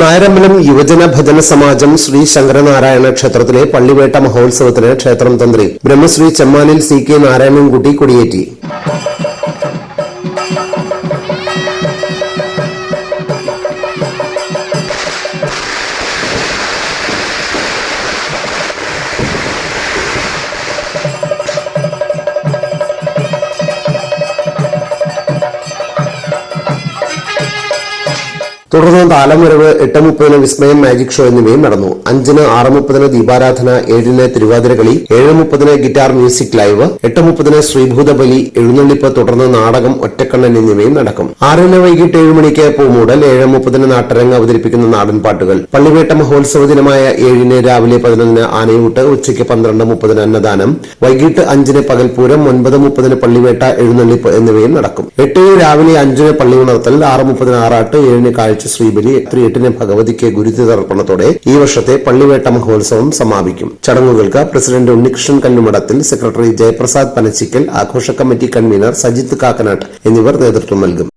നായരമ്പലം യുവജന ഭജന സമാജം ശ്രീ ശങ്കരനാരായണ ക്ഷേത്രത്തിലെ പള്ളിവേട്ട മഹോത്സവത്തിന് ക്ഷേത്രം തന്ത്രി ബ്രഹ്മശ്രീ ചെമ്മാനിൽ സി കെ നാരായണൻകുട്ടി കൊടിയേറ്റി. തുടർന്ന് താലംവരവ് എട്ട് മുപ്പതിന് വിസ്മയം മാജിക് ഷോ എന്നിവയും നടന്നു. അഞ്ചിന് ആറ് മുപ്പതിന് ദീപാരാധന ഏഴിന് തിരുവാതിരകളി ഏഴ് മുപ്പതിന് ഗിറ്റാർ മ്യൂസിക് ലൈവ് എട്ട് മുപ്പതിന് ശ്രീഭൂതബലി എഴുന്നള്ളിപ്പ് തുടർന്ന് നാടകം ഒറ്റക്കണ്ണൻ എന്നിവയും നടക്കും. ആറിന് വൈകിട്ട് ഏഴ് മണിക്ക് പൂമൂടൽ ഏഴ് മുപ്പതിന് നാട്ടരങ്ങ് അവതരിപ്പിക്കുന്ന നാടൻ പാട്ടുകൾ. പള്ളിവേട്ട മഹോത്സവ ദിനമായ ഏഴിന് രാവിലെ പതിനൊന്നിന് ആനയൂട്ട് ഉച്ചയ്ക്ക് പന്ത്രണ്ട് മുപ്പതിന് അന്നദാനം വൈകിട്ട് അഞ്ചിന് പകൽപൂരം ഒൻപത് മുപ്പതിന് പള്ളിവേട്ട എഴുന്നള്ളിപ്പ് എന്നിവയും നടക്കും. എട്ടിന് രാവിലെ അഞ്ചിന് പള്ളി ഉണർത്തൽ ആറ് മുപ്പതിന് ആറാട്ട് ഏഴിന് കാഴ്ച ശ്രീബലി എട്ട് എട്ടിന് ഭഗവതിക്ക് ഗുരുതിതർപ്പണത്തോടെ ഈ വർഷത്തെ പള്ളിവേട്ട മഹോത്സവം സമാപിക്കും. ചടങ്ങുകൾക്ക് പ്രസിഡന്റ് ഉണ്ണികൃഷ്ണൻ കല്ലുമടത്തിൽ സെക്രട്ടറി ജയപ്രസാദ് പനച്ചിക്കൽ ആഘോഷ കമ്മിറ്റി കൺവീനർ സജിത്ത് കാക്കനാട്ട് എന്നിവർ നേതൃത്വം നൽകും.